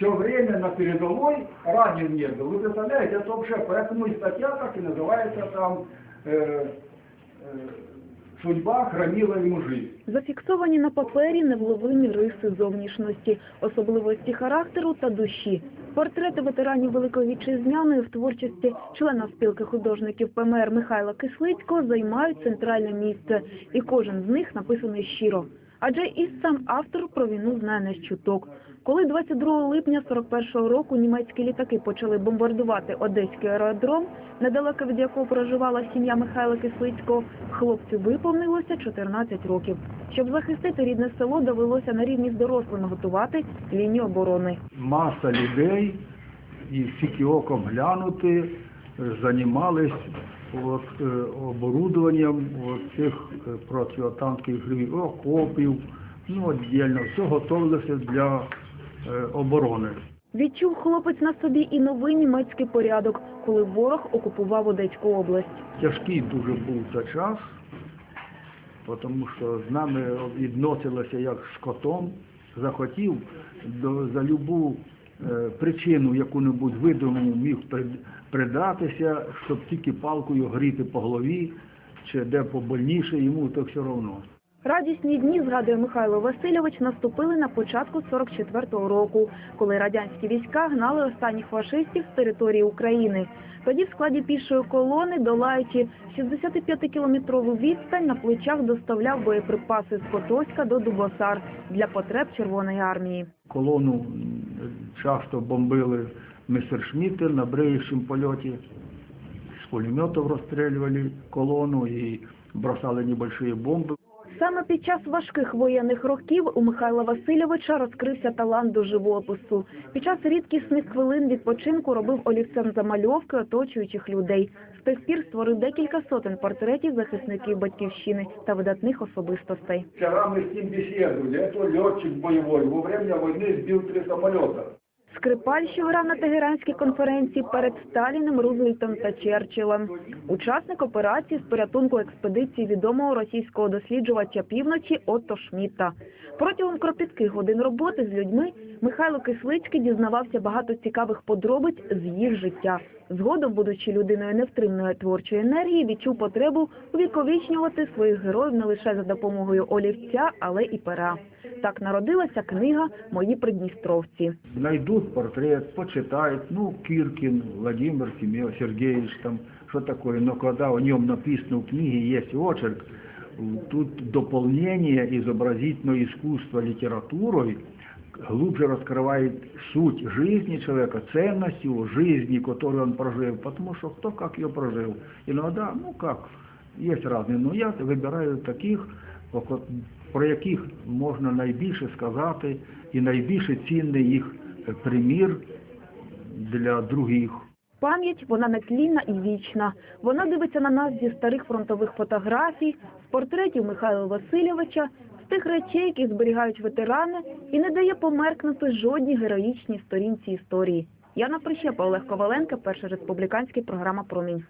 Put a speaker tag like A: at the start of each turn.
A: все время на передовой ранен не был. Вы представляете, это вообще, поэтому и статья так и называется там э, э, «Судьба хранила ему жизнь».
B: Зафіксовані на папері невловимі риси зовнішності, особливості характеру та душі. Портрети ветеранів Великої Вітчизняної в творчості члена спілки художників ПМР Михайла Кислицького займають центральне місце, і кожен з них написаний щиро. Адже і сам автор про війну знає не чуток. Коли 22 липня 41-го року німецькі літаки почали бомбардувати Одеський аеродром, недалеко від якого проживала сім'я Михайла Кислицького, хлопцю виповнилося 14 років. Щоб захистити рідне село, довелося на рівні з дорослими готувати лінію оборони.
A: Маса людей, і тільки оком глянути, е, займались от, е, оборудованням цих е, протитанкових окопів, ну, віддільно, все готовилося для е, оборони.
B: Відчув хлопець на собі і новий німецький порядок, коли ворог окупував Одеську область.
A: Тяжкий дуже був цей час, тому що з нами відносилося як з котом, захотів до, за любу причину яку-небудь видуману міг прид- придатися, щоб тільки палкою гріти по голові, чи де побольніше, йому то все одно.
B: Радісні дні, згадує Михайло Васильович, наступили на початку 44-го року, коли радянські війська гнали останніх фашистів з території України. Тоді в складі пішої колони, долаючи 65-кілометрову відстань, на плечах доставляв боєприпаси з Котоська до Дубосар для потреб Червоної армії.
A: Колону часто бомбили Мессершмітти на бреющем польоті, з пулеметів розстрілювали колону і бросали небольшие бомби.
B: Саме під час важких воєнних років у Михайла Васильовича розкрився талант до живопису. Під час рідкісних хвилин відпочинку робив олівцем замальовки оточуючих людей. З тих пір створив декілька сотень портретів захисників батьківщини та видатних особистостей.
A: Вчера мы с ним беседовали. Это летчик боевой. Во время войны сбил три самолета.
B: Скрипаль, що грав на Тегеранській конференції перед Сталіним, Рузвельтом та Черчиллем. Учасник операції з порятунку експедиції відомого російського досліджувача півночі Отто Шмітта. Протягом кропітких годин роботи з людьми Михайло Кислицький дізнавався багато цікавих подробиць з їх життя. Згодом, будучи людиною невтримної творчої енергії, відчув потребу увіковічнювати своїх героїв не лише за допомогою олівця, але і пера. Так народилася книга Мої придністровці.
A: Найдут портрет, почитают, ну, Киркин, Владимир Сергеевич, там, что такое. Но когда о нем написано в книге, есть очерк, тут дополнение изобразительного искусства литературой глубже раскрывает суть жизни человека, ценность его жизни, которую он прожил. Потому что кто как ее прожил. Иногда, ну как, есть разные, но я вибираю таких, про яких можна найбільше сказати, і найбільше цінний їх примір для других.
B: Пам'ять вона нетлінна і вічна. Вона дивиться на нас зі старих фронтових фотографій, з портретів Михайла Васильовича, тих речей, які зберігають ветерани, і не дає померкнути жодній героїчній сторінці історії. Яна Прищепа, Олег Коваленко, Перша республіканська програма «Промінь».